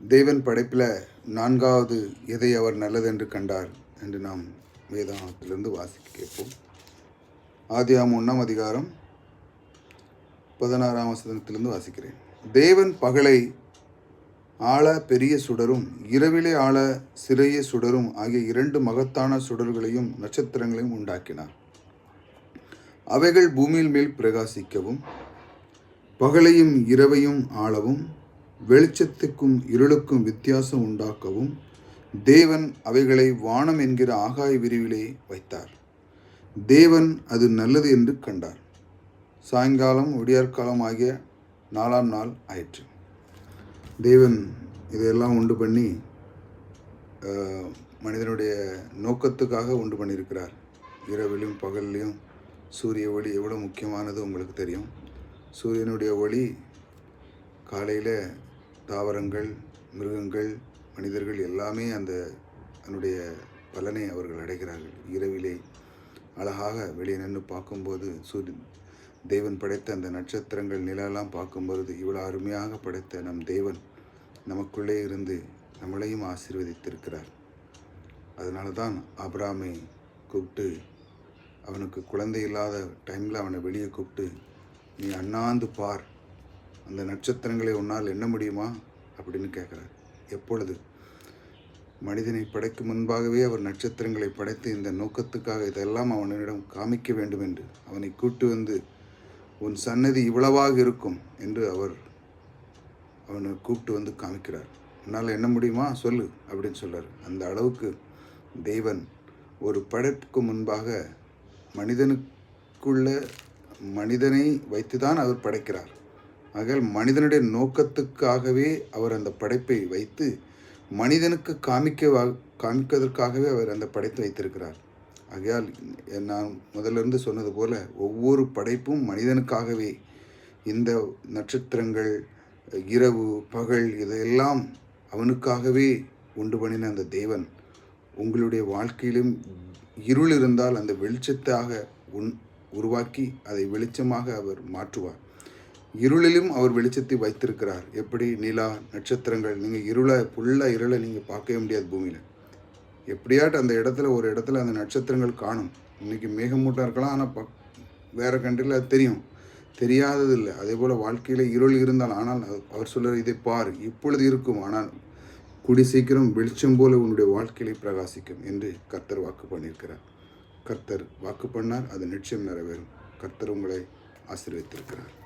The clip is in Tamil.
தேவன் படைப்பில் நான்காவது எதை அவர் நல்லதென்று கண்டார் என்று நாம் வேதாகத்திலிருந்து வாசிக்க கேட்போம். ஆதியாம் ஒன்றாம் அதிகாரம் பதினாறாம் வசனத்திலிருந்து வாசிக்கிறேன். தேவன் பகலை ஆழ பெரிய சுடரும் இரவிலே ஆழ சிறிய சுடரும் ஆகிய இரண்டு மகத்தான சுடர்களையும் நட்சத்திரங்களையும் உண்டாக்கினார். அவைகள் பூமியில் மேல் பிரகாசிக்கவும் பகலையும் இரவையும் ஆளவும் வெளிச்சத்துக்கும் இருளுக்கும் வித்தியாசம் உண்டாக்கவும் தேவன் அவைகளை வானம் என்கிற ஆகாய விரிவிலே வைத்தார். தேவன் அது நல்லது என்று கண்டார். சாயங்காலம் விடியற்காலம் ஆகிய நாலாம் நாள் ஆயிற்று. தேவன் இதையெல்லாம் உண்டு பண்ணி மனிதனுடைய நோக்கத்துக்காக உண்டு பண்ணியிருக்கிறார். இரவிலும் பகல்லையும் சூரிய ஒளி எவ்வளோ முக்கியமானது உங்களுக்கு தெரியும். சூரியனுடைய ஒளி காலையில் தாவரங்கள் மிருகங்கள் மனிதர்கள் எல்லாமே அந்த அதனுடைய பலனை அவர்கள் அடைகிறார்கள். இரவிலே அழகாக வெளியே நின்று பார்க்கும்போது சூரியன் தேவன் படைத்த அந்த நட்சத்திரங்கள் நிலெல்லாம் பார்க்கும்பொழுது இவ்வளோ அருமையாக படைத்த நம் தேவன் நமக்குள்ளே இருந்து நம்மளையும் ஆசீர்வதித்திருக்கிறார். அதனால தான் அப்ராமை கூப்பிட்டு அவனுக்கு குழந்தை இல்லாத டைமில் அவனை வெளியே கூப்பிட்டு நீ அண்ணாந்து பார் அந்த நட்சத்திரங்களை உன்னால் எண்ண முடியுமா? அப்படின்னு கேட்குறார். எப்பொழுது? மனிதனை படைக்கும் முன்பாகவே அவர் நட்சத்திரங்களை படைத்து இந்த நோக்கத்துக்காக இதெல்லாம் அவனிடம் காமிக்க வேண்டும் என்று அவனை கூட்டு வந்து உன் சன்னதி இவ்வளவாக இருக்கும் என்று அவர் அவனை கூப்பிட்டு வந்து காமிக்கிறார். உன்னால் எண்ண முடியுமா? சொல்லு அப்படின்னு சொல்றார். அந்த அளவுக்கு தெய்வன் ஒரு படைப்புக்கு முன்பாக மனிதனுக்குள்ள மனிதனை வைத்துதான் அவர் படைக்கிறார். ஆகையால் மனிதனுடைய நோக்கத்துக்காகவே அவர் அந்த படைப்பை வைத்து மனிதனுக்கு காமிக்க காமிப்பதற்காகவே அவர் அந்த படைத்து வைத்திருக்கிறார். ஆகையால் நான் முதலிருந்து சொன்னது போல ஒவ்வொரு படைப்பும் மனிதனுக்காகவே இந்த நட்சத்திரங்கள் இரவு பகல் இதையெல்லாம் அவனுக்காகவே உண்டு பண்ணின அந்த தேவன் உங்களுடைய வாழ்க்கையிலும் இருள் இருந்தால் அந்த வெளிச்சத்தாக உன் உருவாக்கி அதை வெளிச்சமாக அவர் மாற்றுவார். இருளிலும் அவர் வெளிச்சத்தை வைத்திருக்கிறார். எப்படி? நிலா நட்சத்திரங்கள். நீங்கள் இருளை ஃபுல்லாக இருளை நீங்கள் பார்க்கவே முடியாது பூமியில். எப்படியாட்டு அந்த இடத்துல ஒரு இடத்துல அந்த நட்சத்திரங்கள் காணும். இன்னைக்கு மேகமூட்டம் இருக்கலாம் ஆனால் ப வேறு கண்ட்ரியில் அது தெரியும். தெரியாதது இல்லை. அதே போல் வாழ்க்கையில் இருள் இருந்தால் ஆனால் அவர்- சொல்கிற இதை பார். இப்பொழுது இருக்கும். ஆனால் குடி சீக்கிரம் வெளிச்சம் போல உன்னுடைய வாழ்க்கையிலே பிரகாசிக்கும் என்று கர்த்தர் வாக்கு பண்ணியிருக்கிறார். கர்த்தர் வாக்கு பண்ணார். அது நிச்சயம் நிறைவேறும். கர்த்தர் உங்களை ஆசீர்வித்திருக்கிறார்